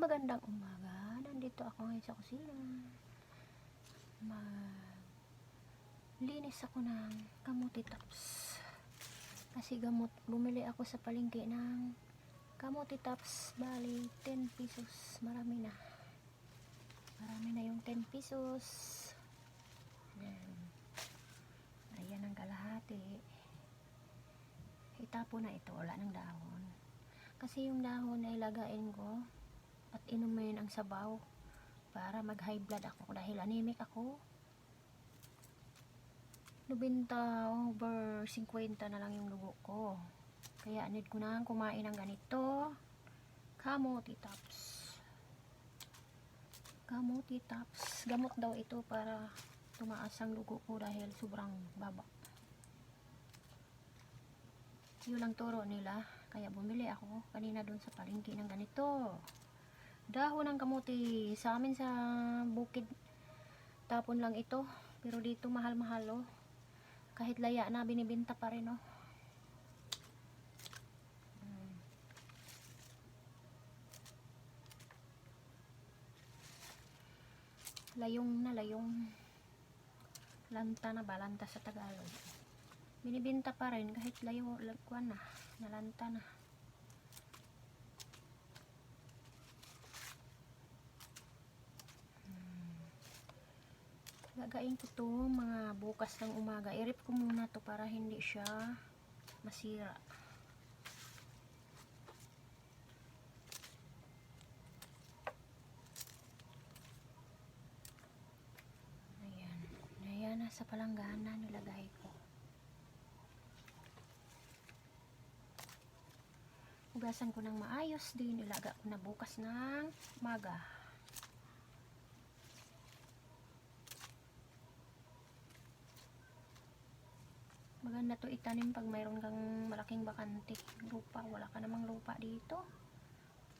Magandang umaga. Nandito ako ngayon sa kusina. Mag linis ako ng kamuti tops. Kasi gamot, bumili ako sa palengke ng kamuti tops. Bali, 10 pesos. Marami na. Marami na yung 10 pesos. Ayan. Ayan ang kalahati. Itapo na ito. Wala ng dahon. Kasi yung dahon ay lagain ko at inumin ang sabaw para mag high blood ako dahil anemic ako. 90 over 50 na lang yung dugo ko. Kaya need ko na kumain ng ganito. Kamuti tops. Kamuti tops. Gamot daw ito para tumaas ang dugo ko dahil sobrang baba. Yun lang turo nila. Kaya bumili ako kanina doon sa palengke ng ganito. Dahon ng kamuti. Sa amin sa bukid tapon lang ito. Pero dito mahal-mahal oh. Kahit laya na binibenta pa rin oh. Layong na layong. Lanta na ba? Sa Tagalog. Binibenta pa rin kahit layo, lagkuan na. Nalanta na. Gagain ko to mga bukas ng umaga. I-rip ko muna to para hindi siya masira. Ayan. Ayan, nasa palanggana nilagay ko. Hugasan ko ng maayos din. Ilaga ko na bukas ng umaga. Maganda to itanim pag mayroon kang malaking bakante. Lupa, wala ka namang lupa dito.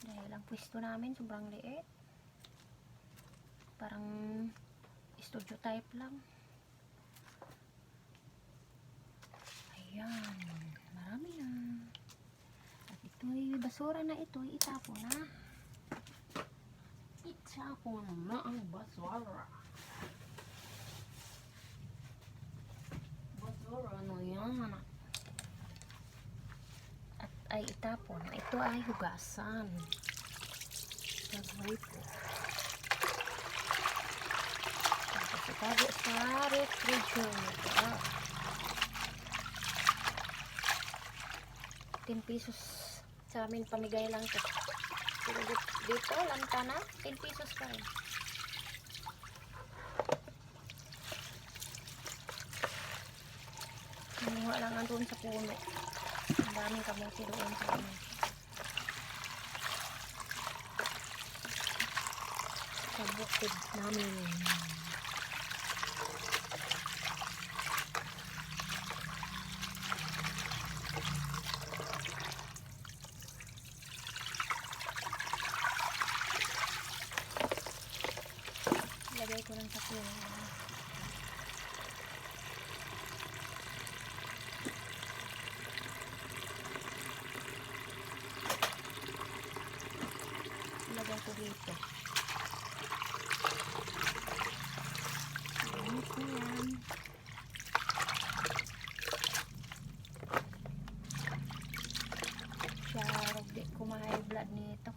Dahil ang pwesto namin sobrang liit. Parang studio type lang. Ayan, marami na. At ito ay basura na ito, ay itapo na. Itapo na ang basura. Yan? At ay itapon. Ito ay hugasan. Tapos itago sa refrigerator. 10 pesos sa amin pamigay lang to. Dito, lanta na, 10 pesos pa rin. Kumuha lang ang doon sa puno. Ang daming kamuti doon sa amin. Sa bukid namin. Lagay ko lang sa puno. Lagay ko dito. Linis na yan. Siya, di ko ma-high blood nito.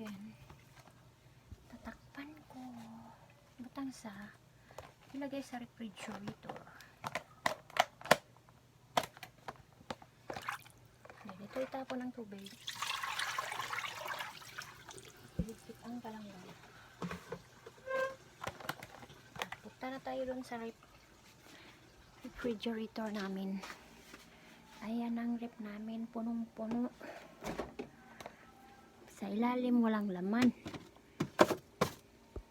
Then, tatakpan ko. Butang sa, ilagay sa refrigerator. Then, ito itapon ng tubig. Iligpit ang palanggan. Punta na tayo dun sa ref refrigerator namin. Ayan ang rep namin, punong-puno. Sa ilalim walang laman.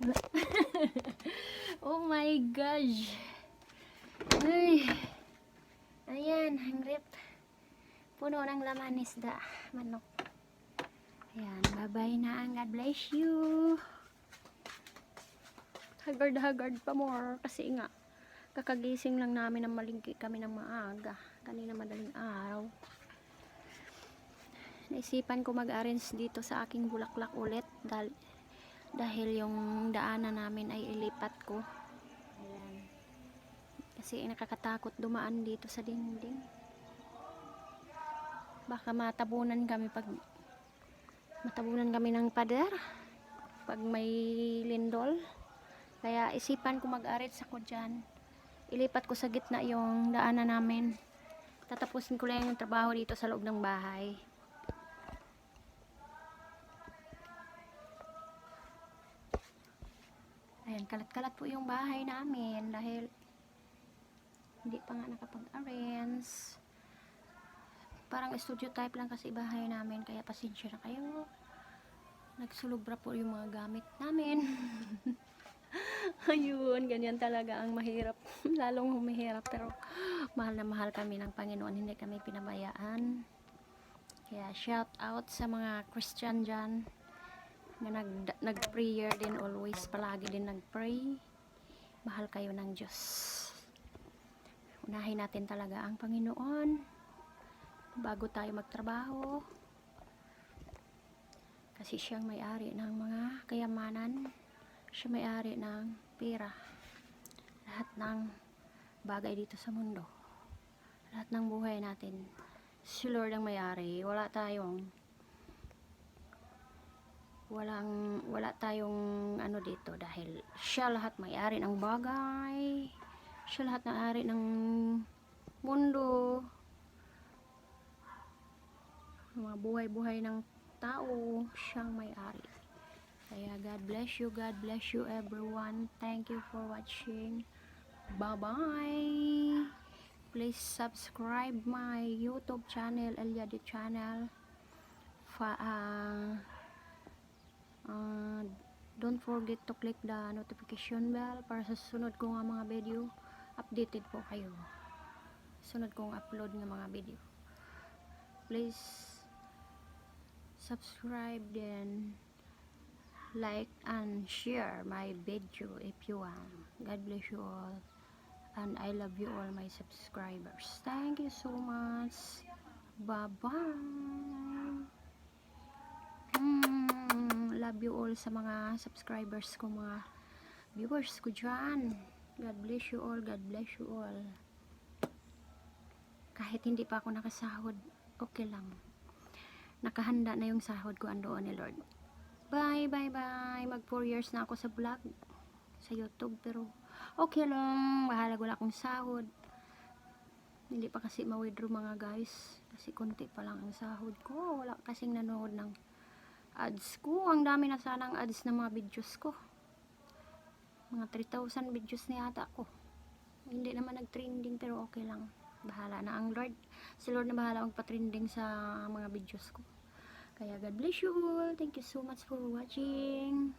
oh my gosh. Ay. Ayan, ang rip. Puno ng laman isda. Manok. Ayan, bye-bye na. God bless you. Hagard-hagard pa more. Kasi nga, kakagising lang namin ng malingki kami ng maaga. Kanina madaling araw. Naisipan ko mag-arrange dito sa aking bulaklak ulit. Dahil, dahil yung daanan namin ay ilipat ko. Ayan. Kasi nakakatakot dumaan dito sa dingding. Baka matabunan kami pag matabunan kami ng pader pag may lindol. Kaya isipan ko mag-arrange ako dyan. Ilipat ko sa gitna yung daanan namin. Tatapusin ko lang yung trabaho dito sa loob ng bahay. Ayan, kalat-kalat po yung bahay namin dahil hindi pa nga nakapag-arrange. Parang studio type lang kasi bahay namin kaya pasensya na kayo. Nagsulubra po yung mga gamit namin. Ayun, ganyan talaga ang mahirap. Lalong humihirap pero mahal na mahal kami ng Panginoon. Hindi kami pinabayaan. Kaya shout out sa mga Christian dyan na nag, nag-prayer din always. Palagi din nag-pray. Mahal kayo ng Diyos. Unahin natin talaga ang Panginoon bago tayo magtrabaho. Kasi siyang may-ari ng mga kayamanan. Siya may-ari ng pera. Lahat ng bagay dito sa mundo. Lahat ng buhay natin. Si Lord ang may-ari. Wala tayong walang wala tayong ano dito dahil siya lahat may-ari ng bagay. Siya lahat may-ari ng mundo. Mga buhay-buhay ng tao, siyang may-ari. Kaya God bless you, God bless you everyone. Thank you for watching. Bye-bye. Please subscribe my YouTube channel, Eliade channel. Fa ah, ah, don't forget to click the notification bell para sa sunod ko nga mga video. Updated po kayo. Sunod kong upload ng mga video. Please subscribe then like and share my video if you want. God bless you all. And I love you all my subscribers. Thank you so much. Bye-bye. Mm, love you all sa mga subscribers ko, mga viewers ko dyan. God bless you all. God bless you all. Kahit hindi pa ako nakasahod, okay lang. Nakahanda na yung sahod ko andoon ni Lord. Bye, bye, bye. Mag 4 years na ako sa vlog. Sa YouTube. Pero, okay lang. Bahala wala akong sahod. Hindi pa kasi ma-withdraw mga guys. Kasi konti pa lang ang sahod ko. Wala kasing nanood ng ads ko. Ang dami na sana ang ads ng mga videos ko. Mga 3,000 videos na yata ko. Hindi naman nag-trending pero okay lang. Bahala na ang Lord. Si Lord na bahala magpa-trending sa mga videos ko. Kaya God bless you all. Thank you so much for watching.